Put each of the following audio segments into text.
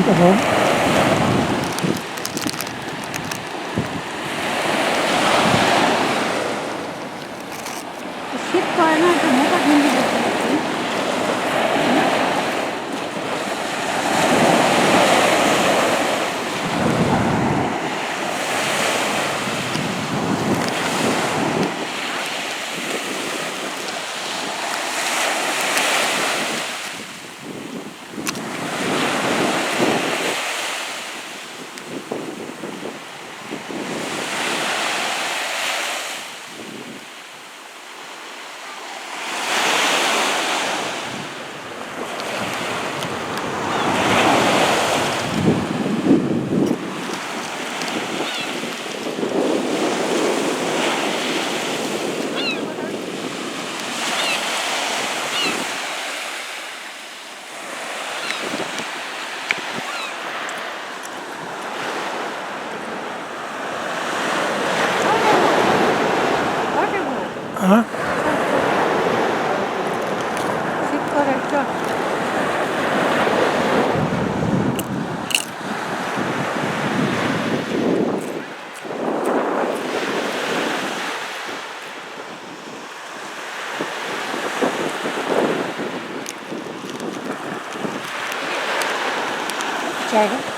Wiederhören. Second.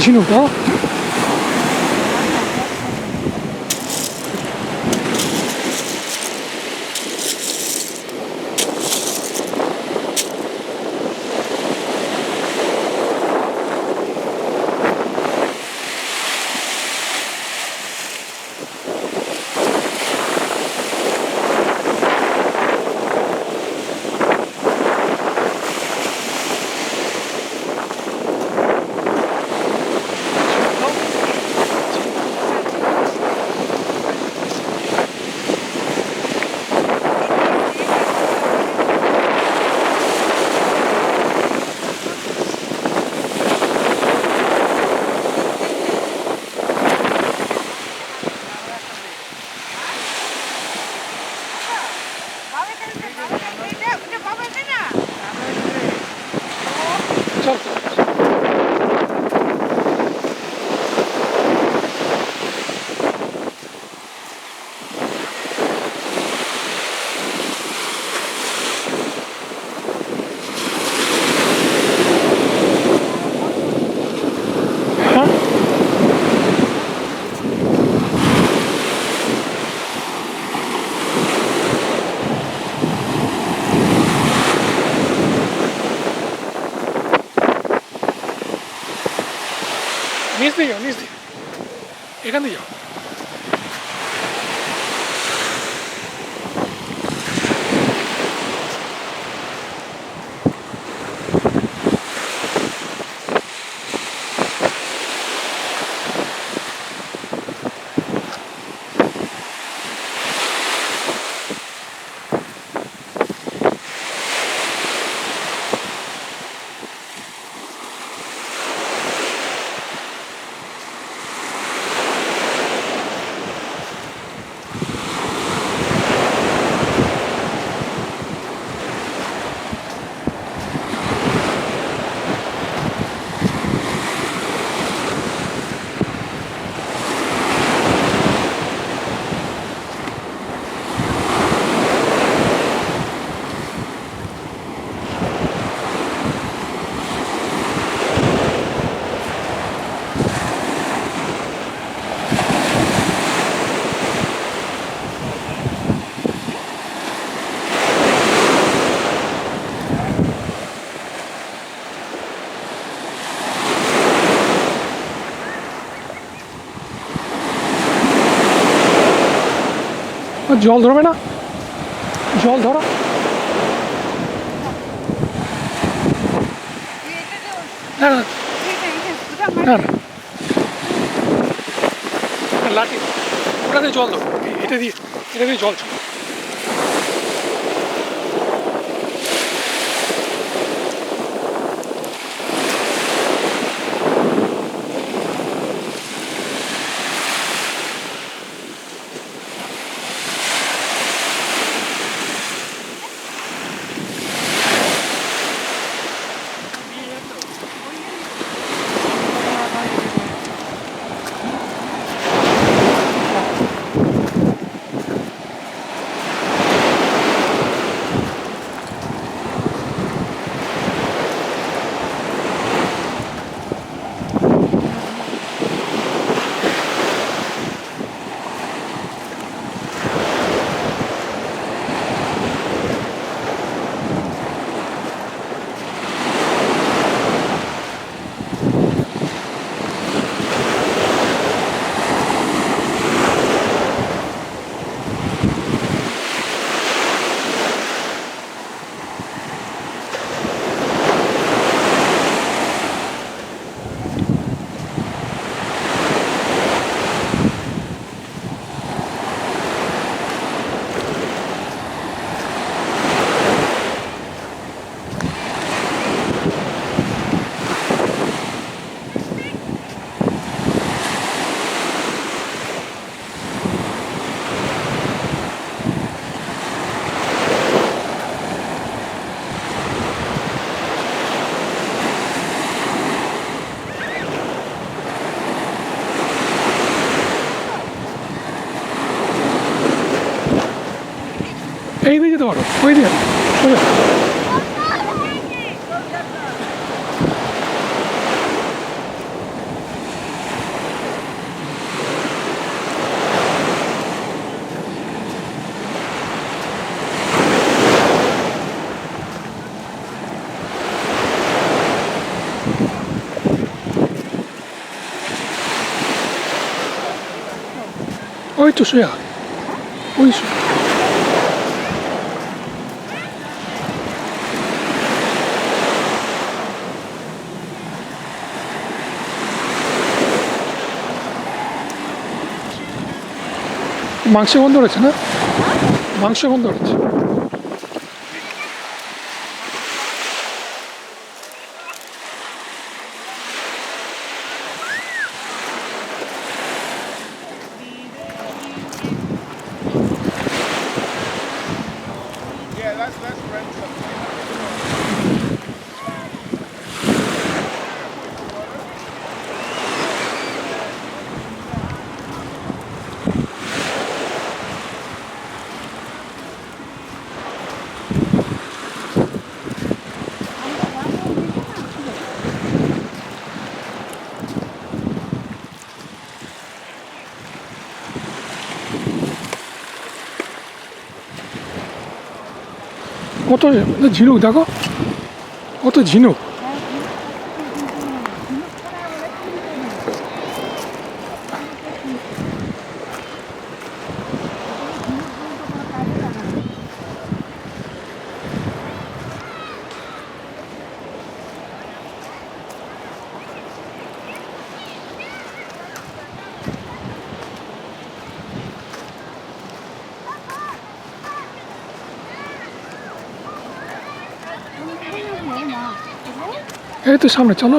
신호가? qué. জল ধরবে না? জল ধরো। লাঠি ওটা দিয়ে জল ধরো। এটা দিয়ে এটা দিয়ে জল ছিল おいでよおいでおいとしょや。おいしょ。 망치 온도 그랬잖아? 망치 온도 그랬지. কত ঝিনুক দেখো কত ঝিনুক। এই তো সামনে চলো।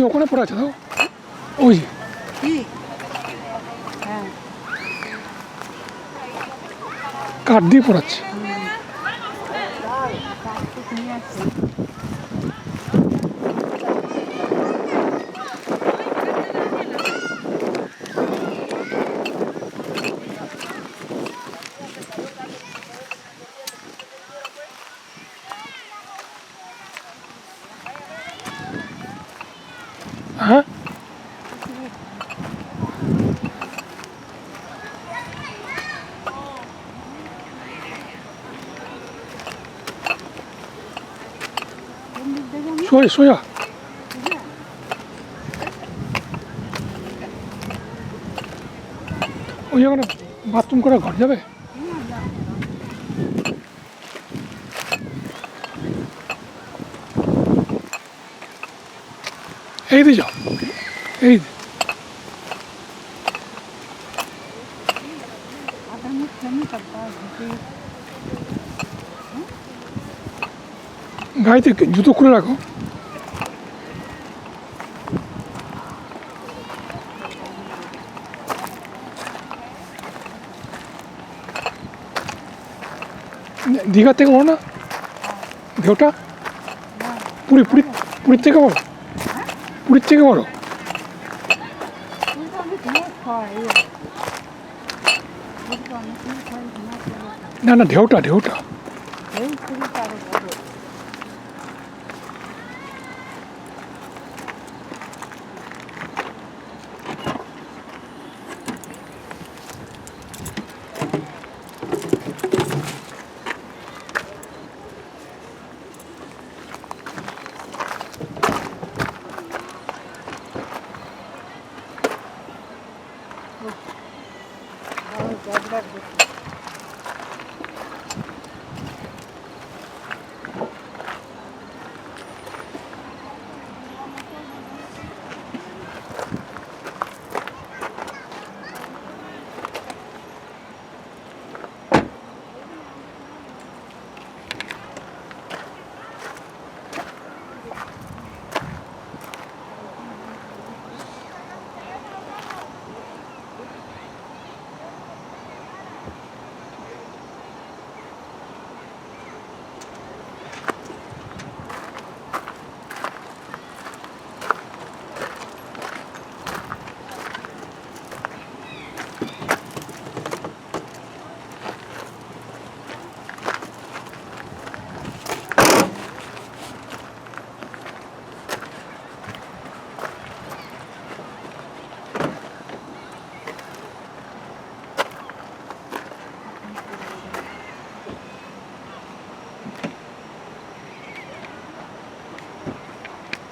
এই ওখানে পড়ে আছে দেখো ওই যে কাঠ দিয়ে পড়াচ্ছে সোজা সোজা ওই জায়গাটা বাথরুম করা ঘর যাবে? এই দিয়ে যাও। এই গাড়িতে জুতো খুলে রাখো। 네가 뜨거워나? 매웠다? 불이 불이 불이 뜨거워. 불이 뜨거워. 나나 데웠다 데웠다.